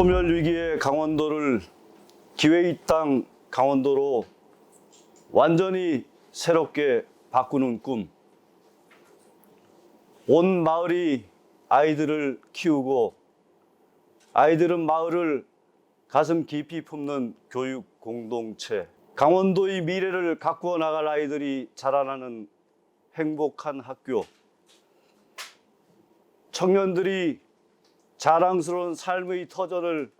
소멸 위기의 강원도를 기회의 땅 강원도로 완전히 새롭게 바꾸는 꿈. 온 마을이 아이들을 키우고 아이들은 마을을 가슴 깊이 품는 교육 공동체. 강원도의 미래를 가꾸어 나갈 아이들이 자라나는 행복한 학교. 청년들이 자랑스러운 삶의 터전을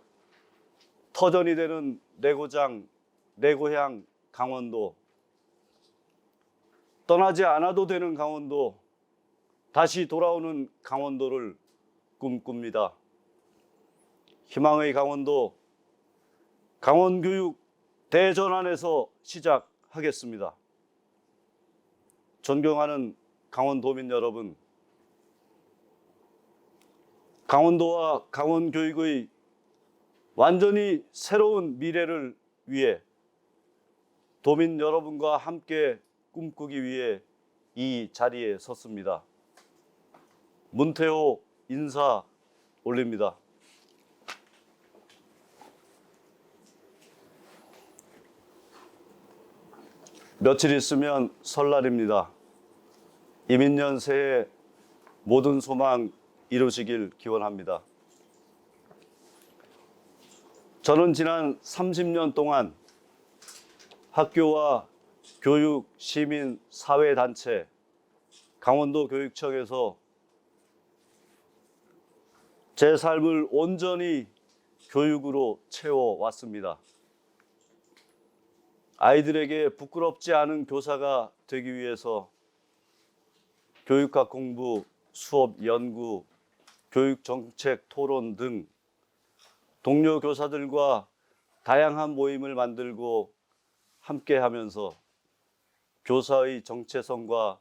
터전이 되는 내 고장, 내 고향 강원도. 떠나지 않아도 되는 강원도, 다시 돌아오는 강원도를 꿈꿉니다. 희망의 강원도, 강원교육 대전환에서 시작하겠습니다. 존경하는 강원도민 여러분, 강원도와 강원교육의 완전히 새로운 미래를 위해 도민 여러분과 함께 꿈꾸기 위해 이 자리에 섰습니다. 문태호 인사 올립니다. 며칠 있으면 설날입니다. 이민년 새해 모든 소망 이루시길 기원합니다. 저는 지난 30년 동안 학교와 교육, 시민, 사회단체, 강원도 교육청에서 제 삶을 온전히 교육으로 채워왔습니다. 아이들에게 부끄럽지 않은 교사가 되기 위해서 교육학 공부, 수업 연구, 교육 정책 토론 등 동료 교사들과 다양한 모임을 만들고 함께 하면서 교사의 정체성과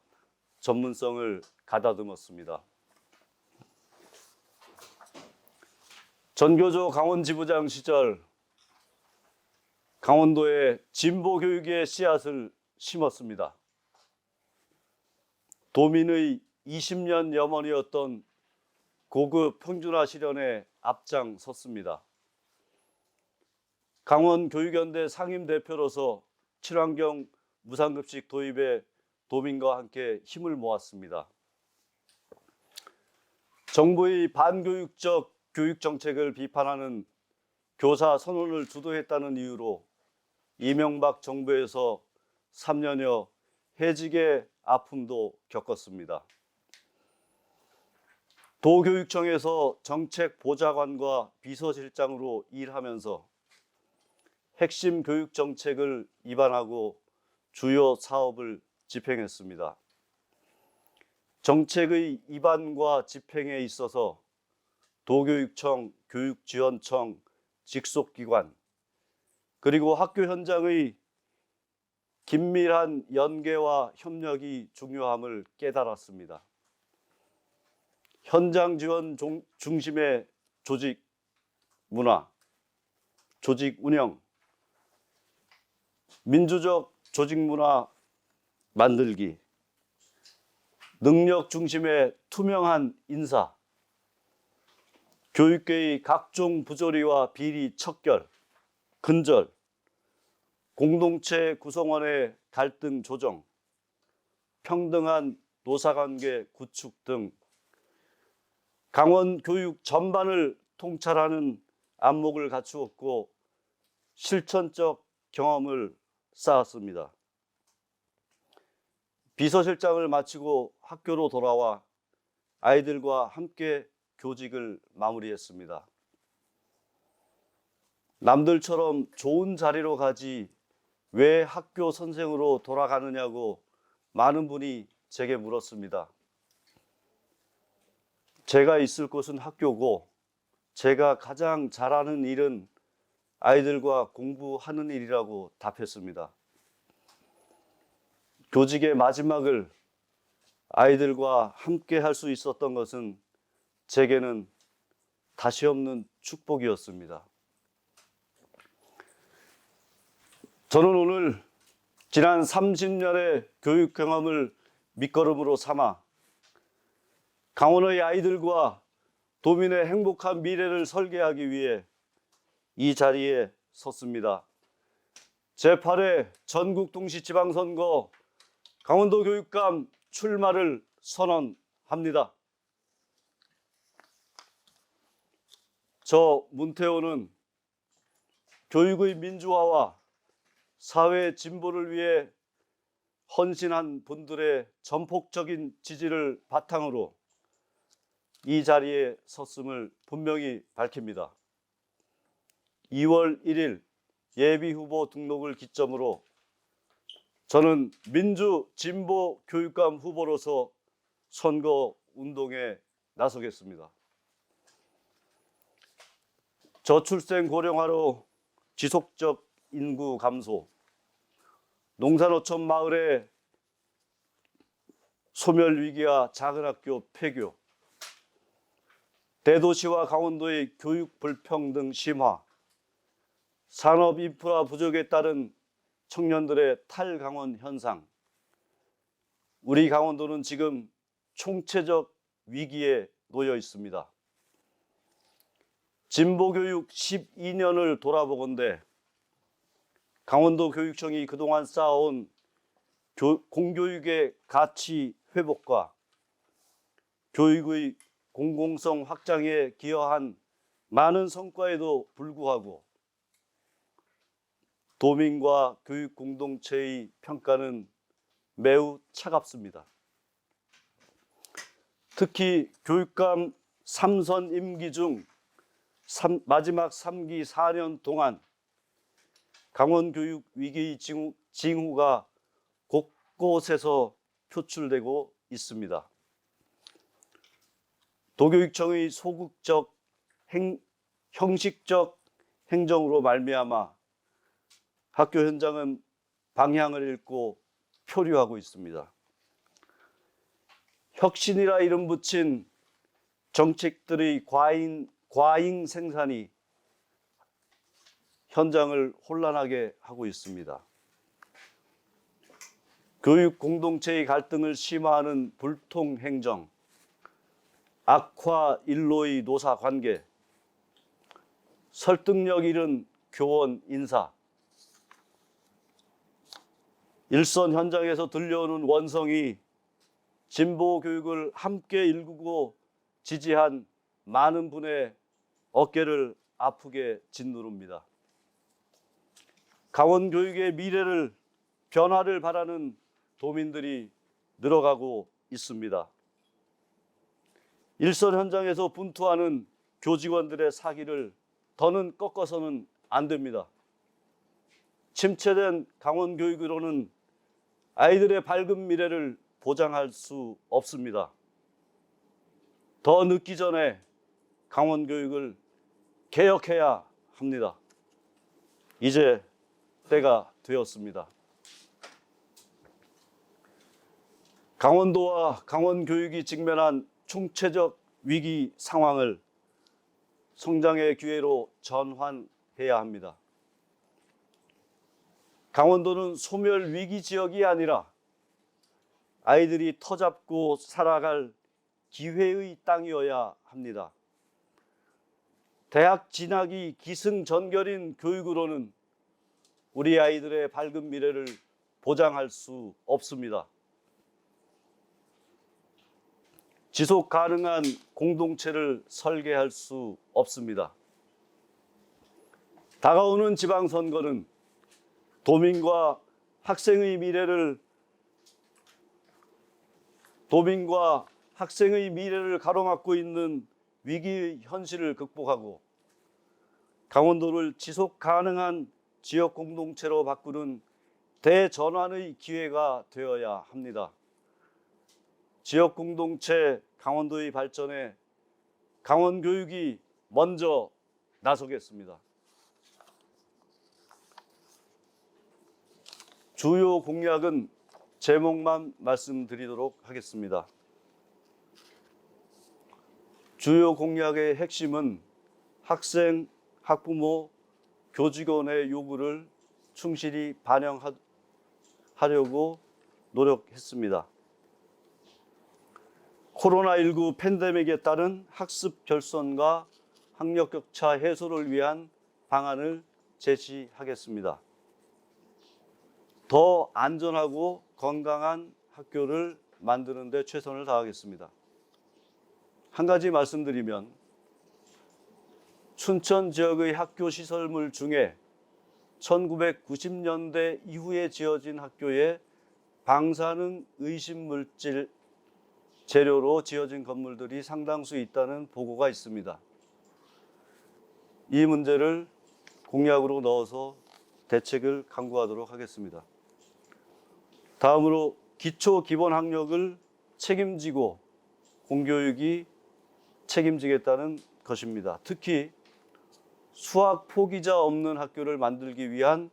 전문성을 가다듬었습니다. 전교조 강원 지부장 시절 강원도에 진보 교육의 씨앗을 심었습니다. 도민의 20년 염원이었던 고급 평준화 실현에 앞장섰습니다. 강원 교육연대 상임 대표로서 친환경 무상급식 도입에 도민과 함께 힘을 모았습니다. 정부의 반교육적 교육 정책을 비판하는 교사 선언을 주도했다는 이유로 이명박 정부에서 3년여 해직의 아픔도 겪었습니다. 도교육청에서 정책 보좌관과 비서실장으로 일하면서 핵심 교육 정책을 입안하고 주요 사업을 집행했습니다. 정책의 입안과 집행에 있어서 도교육청, 교육지원청, 직속기관, 그리고 학교 현장의 긴밀한 연계와 협력이 중요함을 깨달았습니다. 현장 지원 종- 중심의 조직 문화, 조직 운영, 민주적 조직 문화 만들기, 능력 중심의 투명한 인사, 교육계의 각종 부조리와 비리 척결, 근절, 공동체 구성원의 갈등 조정, 평등한 노사관계 구축 등 강원 교육 전반을 통찰하는 안목을 갖추었고 실천적 경험을 쌓았습니다. 비서실장을 마치고 학교로 돌아와 아이들과 함께 교직을 마무리했습니다. 남들처럼 좋은 자리로 가지 왜 학교 선생으로 돌아가느냐고 많은 분이 제게 물었습니다. 제가 있을 곳은 학교고 제가 가장 잘하는 일은 아이들과 공부하는 일이라고 답했습니다. 교직의 마지막을 아이들과 함께 할 수 있었던 것은 제게는 다시 없는 축복이었습니다. 저는 오늘 지난 30년의 교육 경험을 밑거름으로 삼아 강원의 아이들과 도민의 행복한 미래를 설계하기 위해 이 자리에 섰습니다. 제8회 전국 동시 지방선거 강원도 교육감 출마를 선언합니다. 저 문태호는 교육의 민주화와 사회 진보를 위해 헌신한 분들의 전폭적인 지지를 바탕으로 이 자리에 섰음을 분명히 밝힙니다. 2월 1일 예비 후보 등록을 기점으로 저는 민주 진보 교육감 후보로서 선거 운동에 나서겠습니다. 저출생 고령화로 지속적 인구 감소, 농산어촌 마을의 소멸 위기와 작은 학교 폐교, 대도시와 강원도의 교육 불평등 심화, 산업 인프라 부족에 따른 청년들의 탈강원 현상. 우리 강원도는 지금 총체적 위기에 놓여 있습니다. 진보교육 12년을 돌아보건대 강원도 교육청이 그동안 쌓아온 교- 공교육의 가치 회복과 교육의 공공성 확장에 기여한 많은 성과에도 불구하고 도민과 교육 공동체의 평가는 매우 차갑습니다. 특히 교육감 3선 임기 중 삼- 마지막 3기 4년 동안 강원 교육 위기 징후, 징후 가 곳곳에서 표출되고 있습니다. 도교육청의 소극적 행, 형식적 행정으로 말미암아 학교 현장은 방향을 잃고 표류하고 있습니다. 혁신이라 이름 붙인 정책들의 과잉, 과잉 생산이 현장을 혼란하게 하고 있습니다. 교육 공동체의 갈등을 심화하는 불통 행정, 악화 일로의 노사 관계, 설득력 잃은 교원 인사, 일선 현장에서 들려오는 원성이 진보 교육을 함께 일구고 지지한 많은 분의 어깨를 아프게 짓누릅니다. 강원 교육의 미래를 변화를 바라는 도민들이 늘어가고 있습니다. 일선 현장에서 분투하는 교직원들의 사기를 더는 꺾어서는 안 됩니다. 침체된 강원 교육으로는 아이들의 밝은 미래를 보장할 수 없습니다. 더 늦기 전에 강원 교육을 개혁해야 합니다. 이제 때가 되었습니다. 강원도와 강원 교육이 직면한 총체적 위기 상황을 성장의 기회로 전환해야 합니다. 강원도는 소멸 위기 지역이 아니라 아이들이 터잡고 살아갈 기회의 땅이어야 합니다. 대학 진학이 기승전결인 교육으로는 우리 아이들의 밝은 미래를 보장할 수 없습니다. 지속 가능한 공동체를 설계할 수 없습니다. 다가오는 지방선거는 도민과 학생의 미래를 도민과 학생의 미래를 가로막고 있는 위기의 현실을 극복하고 강원도를 지속 가능한 지역 공동체로 바꾸는 대전환의 기회가 되어야 합니다. 지역 공동체 강원도의 발전에 강원 교육이 먼저 나서겠습니다. 주요 공약은 제목만 말씀드리도록 하겠습니다. 주요 공약의 핵심은 학생, 학부모, 교직원의 요구를 충실히 반영하려고 노력했습니다. 코로나19 팬데믹에 따른 학습 결손과 학력 격차 해소를 위한 방안을 제시하겠습니다. 더 안전하고 건강한 학교를 만드는 데 최선을 다하겠습니다. 한 가지 말씀드리면 춘천 지역의 학교 시설물 중에 1990년대 이후에 지어진 학교에 방사능 의심 물질 재료로 지어진 건물들이 상당수 있다는 보고가 있습니다. 이 문제를 공약으로 넣어서 대책을 강구하도록 하겠습니다. 다음으로 기초 기본 학력을 책임지고 공교육이 책임지겠다는 것입니다. 특히 수학 포기자 없는 학교를 만들기 위한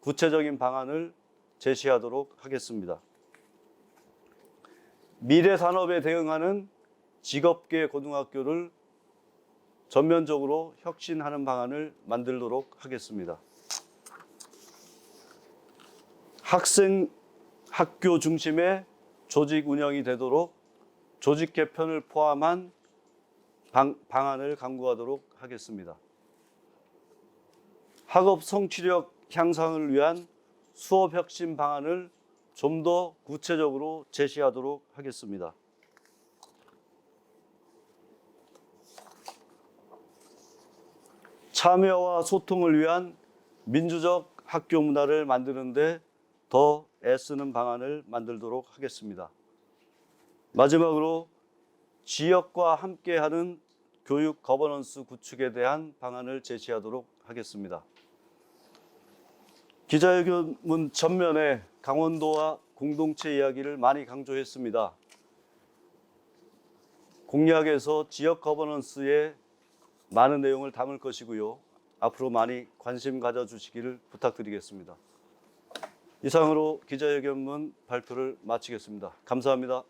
구체적인 방안을 제시하도록 하겠습니다. 미래 산업에 대응하는 직업계 고등학교를 전면적으로 혁신하는 방안을 만들도록 하겠습니다. 학생 학교 중심의 조직 운영이 되도록 조직 개편을 포함한 방, 방안을 강구하도록 하겠습니다. 학업 성취력 향상을 위한 수업 혁신 방안을 좀 더 구체적으로 제시하도록 하겠습니다. 참여와 소통을 위한 민주적 학교 문화를 만드는데 더 애쓰는 방안을 만들도록 하겠습니다. 마지막으로 지역과 함께하는 교육 거버넌스 구축에 대한 방안을 제시하도록 하겠습니다. 기자회견문 전면에 강원도와 공동체 이야기를 많이 강조했습니다. 공약에서 지역 거버넌스에 많은 내용을 담을 것이고요. 앞으로 많이 관심 가져주시기를 부탁드리겠습니다. 이상으로 기자회견문 발표를 마치겠습니다. 감사합니다.